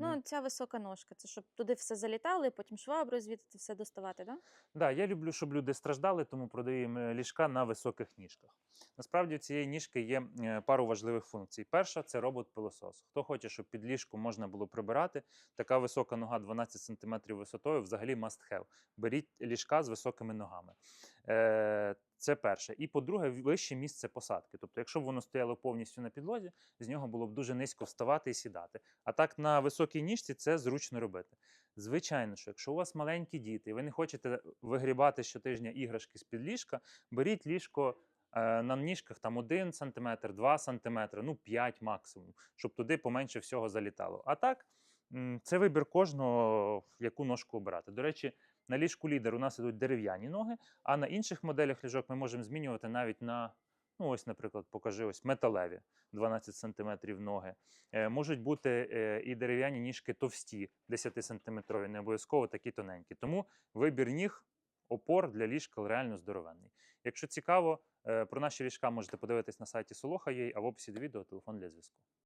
Ну, ця висока ножка, це щоб туди все залітало, і потім шваброю звідти все доставати, так? Да? Да, я люблю, щоб люди страждали, тому продаємо ліжка на високих ніжках. Насправді у цієї ніжки є е, пару важливих функцій. Перша це робот-пилосос. Хто хоче, щоб під ліжку можна було прибирати, така висока нога 12 см висотою взагалі must have. Беріть ліжка з високими ногами. Е, Це перше. І по-друге, вище місце посадки. Тобто, якщо б воно стояло повністю на підлозі, з нього було б дуже низько вставати і сідати. А так на високій ніжці це зручно робити. Звичайно, що якщо у вас маленькі діти, і ви не хочете вигрібати щотижня іграшки з під ліжка, беріть ліжко е, на ніжках там 1 см, 2 см, ну 5 максимум, щоб туди поменше всього залітало. А так, це вибір кожного, яку ножку обирати. До речі, на ліжку лідер у нас ідуть дерев'яні ноги, а на інших моделях ліжок ми можемо змінювати навіть на. Ну, ось, наприклад, покажи ось металеві 12 см ноги. Е, можуть бути е, і дерев'яні ніжки товсті, 10 сантиметрові, не обов'язково такі тоненькі. Тому вибір ніг, опор для ліжка реально здоровенний. Якщо цікаво, е, про наші ліжка можете подивитись на сайті Soloha.ua, а в описі до відео телефон для зв'язку.